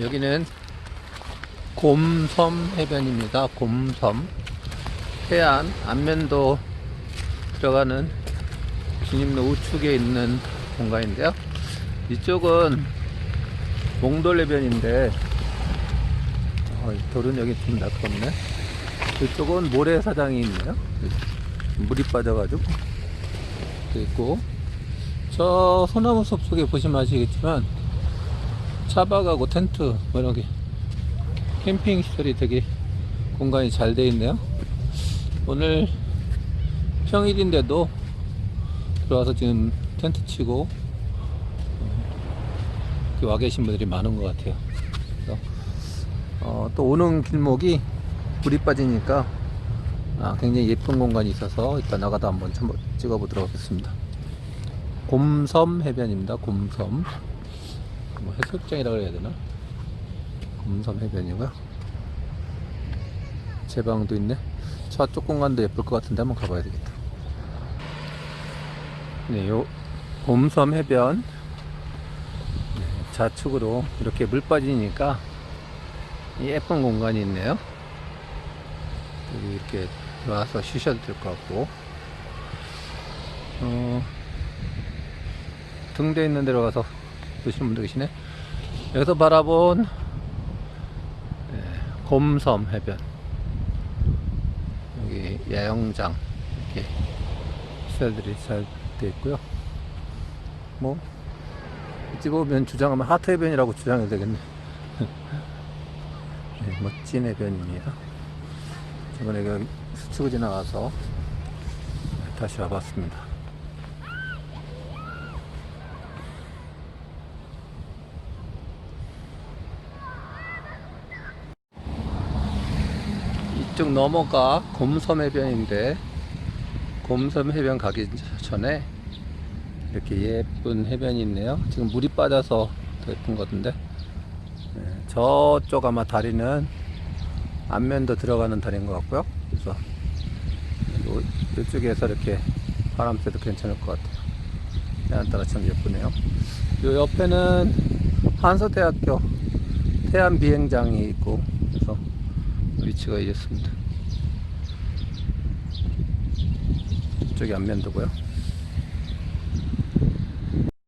여기는 곰섬 해변입니다. 곰섬. 해안, 안면도 들어가는 진입로 우측에 있는 공간인데요. 이쪽은 몽돌 해변인데, 어, 이 돌은 여기 좀 날카롭네. 이쪽은 모래사장이 있네요. 물이 빠져가지고. 돼 있고, 저 소나무 숲 속에 보시면 아시겠지만, 차박하고 텐트, 뭐 이런 게, 캠핑 시설이 되게 공간이 잘 돼 있네요. 오늘 평일인데도 들어와서 지금 텐트 치고 와 계신 분들이 많은 것 같아요. 어, 또 오는 길목이 불이 빠지니까 아, 굉장히 예쁜 공간이 있어서 이따 나가다 한번 참- 찍어 보도록 하겠습니다. 곰섬 해변입니다. 곰섬. 뭐 해수욕장이라고 해야 되나? 곰섬 해변이고요. 제 방도 있네. 저쪽 공간도 예쁠 것 같은데 한번 가봐야 되겠다. 네, 요 곰섬 해변 네, 좌측으로 이렇게 물 빠지니까 예쁜 공간이 있네요. 여기 이렇게 와서 쉬셔도 될 것 같고, 어, 등대 있는 데로 가서 드시는 분도 계시네. 여기서 바라본 네, 곰섬 해변. 여기 야영장 이렇게 시설들이 잘돼 있고요. 뭐 어찌 보면 주장하면 하트 해변이라고 주장해도 되겠네. 네, 멋진 해변입니다. 이번에 여기 스치고 지나가서 다시 와봤습니다. 이쪽 넘어가 곰섬 해변인데 곰섬 해변 가기 전에 이렇게 예쁜 해변이 있네요. 지금 물이 빠져서 더 예쁜 것 같은데 네, 저쪽 아마 다리는 안면도 들어가는 다리인 것 같고요. 그래서 요, 이쪽에서 이렇게 바람 쐬도 괜찮을 것 같아요. 해안 따라 참 예쁘네요. 요 옆에는 한서대학교 태안 비행장이 있고 그래서 위치가 이렇습니다. 이쪽이 안면도고요.